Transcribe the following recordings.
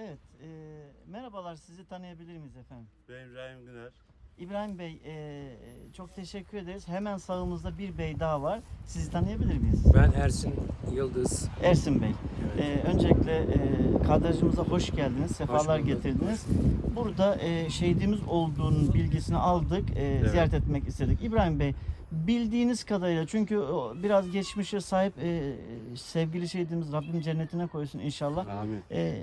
Evet, e, merhabalar sizi tanıyabilir miyiz efendim? Ben İbrahim Güner. İbrahim Bey e, çok teşekkür ederiz. Hemen sağımızda bir bey daha var. Sizi tanıyabilir miyiz? Ben Ersin Yıldız. Ersin Bey. E, öncelikle e, kadrajımıza hoş geldiniz, sefalar bulduk. getirdiniz. Burada e, şehidimiz olduğunun bilgisini aldık, e, Evet. ziyaret etmek istedik. İbrahim Bey, bildiğiniz kadarıyla çünkü o biraz geçmişe sahip e, sevgili şehidimiz Rabbim cennetine koysun inşallah. Amin. E,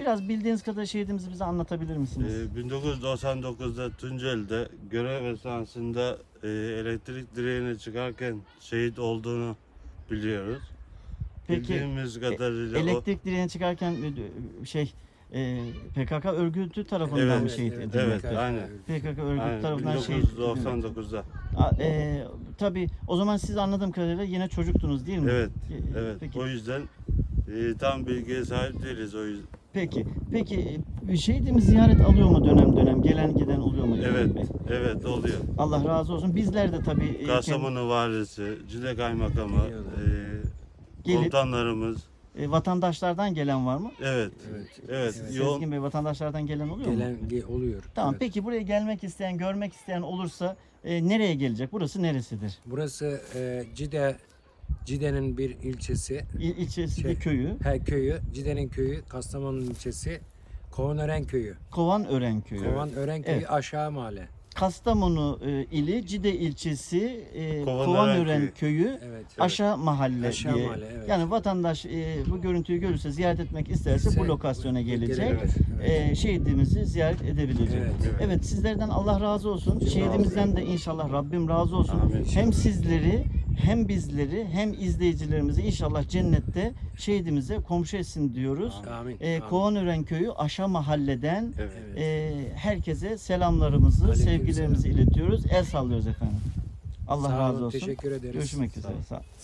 biraz bildiğiniz kadar şehidimizi bize anlatabilir misiniz? Ee, 1999'da Tunceli'de görev esnasında e, elektrik direğine çıkarken şehit olduğunu biliyoruz. Peki Bildiğimiz kadarıyla o, elektrik direğine çıkarken e, şey e, PKK örgütü tarafından Evet, mı şehit evet, edilmekte? evet, aynen. PKK örgütü Aynen, tarafından şehit edilmekte. 1999'da. A- E, tabii o zaman siz anladığım kadarıyla yine çocuktunuz değil mi? Evet, E, evet. Peki, O yüzden e, tam bilgiye sahip değiliz o yüzden. peki, peki e, şehidimiz ziyaret alıyor mu dönem dönem? Gelen giden oluyor mu? Evet, Bey? evet oluyor. Allah razı olsun. Bizler de tabii e, Kastamonu valisi, Cile kaymakamı, e, Gelip- komutanlarımız. e, vatandaşlardan gelen var mı? Evet, Evet. evet. Evet. Sezgin Bey vatandaşlardan gelen oluyor mu? Gelen ge- oluyor. Tamam Evet. peki buraya gelmek isteyen, görmek isteyen olursa e, nereye gelecek? Burası neresidir? Burası e, Cide Cide'nin bir ilçesi. İl, ilçesi Şey, bir köyü. Her köyü, Cide'nin köyü, Kastamonu ilçesi, Kovanören köyü. Kovan Ören köyü. Kovanören köyü Evet. aşağı mahalle. Kastamonu e, ili Cide ilçesi e, Kovan Kovan Ören Ören köyü. köyü Evet. aşağı mahalle Aşağı diye. mahalle, evet. Yani vatandaş e, bu görüntüyü görürse ziyaret etmek isterse bu İşte- lokasyona gelecek. Evet, evet. E, şehidimizi ziyaret edebilecek. Evet, Evet, evet. sizlerden Allah razı olsun. Şehidimizden de inşallah Rabbim razı olsun. Amin. Hem sizleri hem bizleri hem izleyicilerimizi inşallah cennette şehidimize komşu etsin diyoruz. Amin. E, amin. Kovanören köyü Aşa mahalleden evet. E, herkese selamlarımızı, Aleyküm sevgilerimizi iletiyoruz. El sallıyoruz efendim. Allah Sağ razı olun, olsun. Teşekkür ederiz. Görüşmek Sağ üzere. olun. Sağ